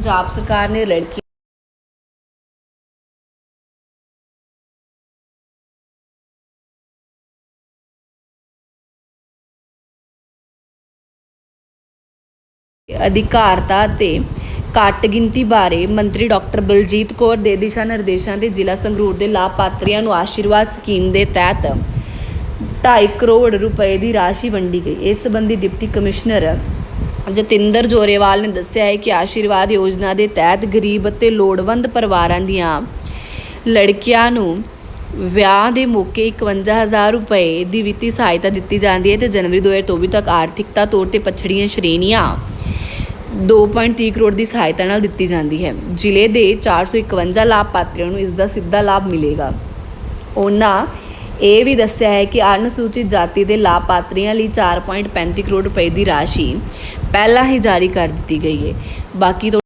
ਪੰਜਾਬ ਸਰਕਾਰ ਨੇ ਲੜਕੀ ਅਧਿਕਾਰਤਾ ਤੇ ਘੱਟ ਗਿਣਤੀ ਬਾਰੇ ਮੰਤਰੀ ਡਾਕਟਰ ਬਲਜੀਤ ਕੌਰ ਦੇ ਦਿਸ਼ਾ ਨਿਰਦੇਸ਼ਾਂ ਦੇ ਜ਼ਿਲ੍ਹਾ ਸੰਗਰੂਰ ਦੇ ਲਾਭਪਾਤਰੀਆਂ ਨੂੰ ਆਸ਼ੀਰਵਾਦ ਸਕੀਮ ਦੇ ਤਹਿਤ 2.5 ਕਰੋੜ ਰੁਪਏ ਦੀ ਰਾਸ਼ੀ ਵੰਡੀ ਗਈ। ਇਸ ਸੰਬੰਧੀ ਡਿਪਟੀ ਕਮਿਸ਼ਨਰ ਜਤਿੰਦਰ ਜੋਰੇਵਾਲ ਨੇ ਦੱਸਿਆ ਹੈ ਕਿ ਆਸ਼ੀਰਵਾਦ ਯੋਜਨਾ ਦੇ ਤਹਿਤ ਗਰੀਬ ਅਤੇ ਲੋੜਵੰਦ ਪਰਿਵਾਰਾਂ ਦੀਆਂ ਲੜਕੀਆਂ ਨੂੰ ਵਿਆਹ ਦੇ ਮੌਕੇ 51000 ਰੁਪਏ ਦੀ ਵਿੱਤੀ ਸਹਾਇਤਾ ਦਿੱਤੀ ਜਾਂਦੀ ਹੈ ਤੇ ਜਨਵਰੀ 2024 ਤੱਕ ਆਰਥਿਕਤਾ ਤੌਰ ਤੇ ਪਛੜੀਆਂ ਸ਼੍ਰੇਣੀਆਂ 2.30 ਕਰੋੜ ਦੀ ਸਹਾਇਤਾ ਨਾਲ ਦਿੱਤੀ ਜਾਂਦੀ ਹੈ। ਜ਼ਿਲ੍ਹੇ ਦੇ 451 ਲਾਭਪਾਤਰੀਆਂ ਨੂੰ ਇਸ ਦਾ ਸਿੱਧਾ ਲਾਭ ਮਿਲੇਗਾ। ਉਹਨਾਂ ਇਹ ਵੀ ਦੱਸਿਆ ਹੈ ਕਿ ਅਨੁਸੂਚਿਤ ਜਾਤੀ ਦੇ ਲਾਭਪਾਤਰੀਆਂ ਲਈ 4.35 ਕਰੋੜ ਰੁਪਏ ਦੀ ਰਾਸ਼ੀ ਪਹਿਲਾਂ ਹੀ ਜਾਰੀ ਕਰ ਦਿੱਤੀ ਗਈ ਹੈ। ਬਾਕੀ ਤੋਂ